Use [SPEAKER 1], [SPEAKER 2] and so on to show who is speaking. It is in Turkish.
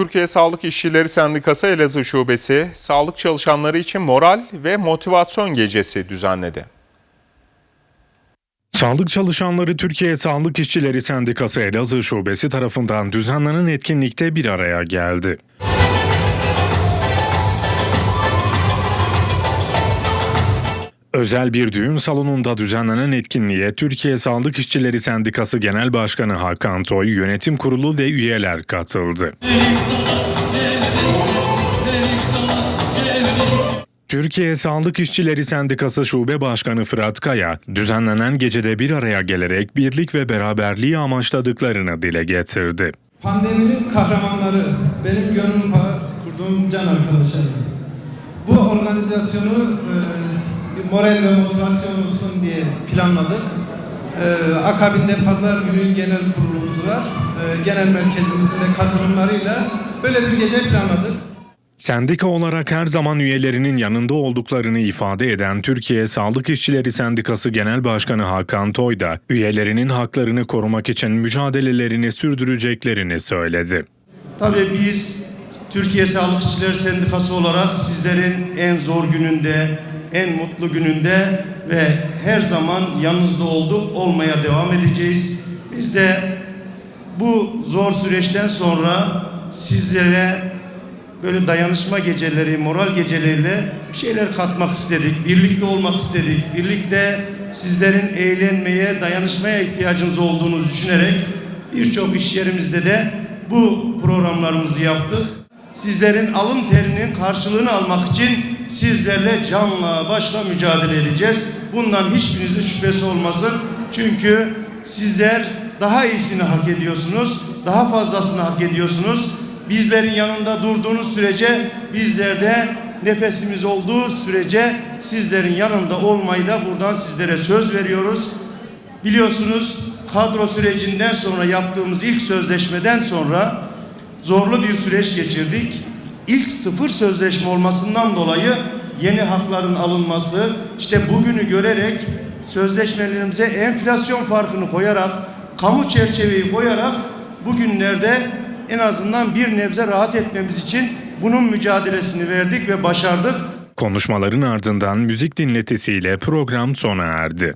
[SPEAKER 1] Türkiye Sağlık İşçileri Sendikası Elazığ Şubesi, sağlık çalışanları için moral ve motivasyon gecesi düzenledi.
[SPEAKER 2] Sağlık Çalışanları Türkiye Sağlık İşçileri Sendikası Elazığ Şubesi tarafından düzenlenen etkinlikte bir araya geldi. Özel bir düğün salonunda düzenlenen etkinliğe Türkiye Sağlık İşçileri Sendikası Genel Başkanı Hakan Toy, yönetim kurulu ve üyeler katıldı. Türkiye Sağlık İşçileri Sendikası Şube Başkanı Fırat Kaya, düzenlenen gecede bir araya gelerek birlik ve beraberliği amaçladıklarını dile getirdi.
[SPEAKER 3] Pandeminin kahramanları, benim gönlüm bağ kurduğum can arkadaşlarım. Bu organizasyonu e, moral ve motivasyon olsun diye planladık. E, akabinde Pazar Günü Genel Kurulumuz var. E, genel merkezimizin de katılımlarıyla böyle bir gece planladık.
[SPEAKER 2] Sendika olarak her zaman üyelerinin yanında olduklarını ifade eden Türkiye Sağlık İşçileri Sendikası Genel Başkanı Hakan Toy da üyelerinin haklarını korumak için mücadelelerini sürdüreceklerini söyledi.
[SPEAKER 4] Tabii biz Türkiye Sağlık İşçileri Sendikası olarak sizlerin en zor gününde, en mutlu gününde ve her zaman yanınızda olduk, olmaya devam edeceğiz. Biz de bu zor süreçten sonra sizlere böyle dayanışma geceleri, moral geceleriyle bir şeyler katmak istedik. Birlikte olmak istedik. Birlikte sizlerin eğlenmeye, dayanışmaya ihtiyacınız olduğunu düşünerek birçok iş yerimizde de bu programlarımızı yaptık. Sizlerin alın terinin karşılığını almak için sizlerle canla başla mücadele edeceğiz. Bundan hiçbirinizin şüphesi olmasın. Çünkü sizler daha iyisini hak ediyorsunuz. Daha fazlasını hak ediyorsunuz. Bizlerin yanında durduğunuz sürece bizler de nefesimiz olduğu sürece sizlerin yanında olmayı da buradan sizlere söz veriyoruz. Biliyorsunuz kadro sürecinden sonra yaptığımız ilk sözleşmeden sonra zorlu bir süreç geçirdik. İlk sıfır sözleşme olmasından dolayı yeni hakların alınması, işte bugünü görerek sözleşmelerimize enflasyon farkını koyarak, kamu çerçeveyi koyarak bugünlerde en azından bir nebze rahat etmemiz için bunun mücadelesini verdik ve başardık.
[SPEAKER 2] Konuşmaların ardından müzik dinletisiyle program sona erdi.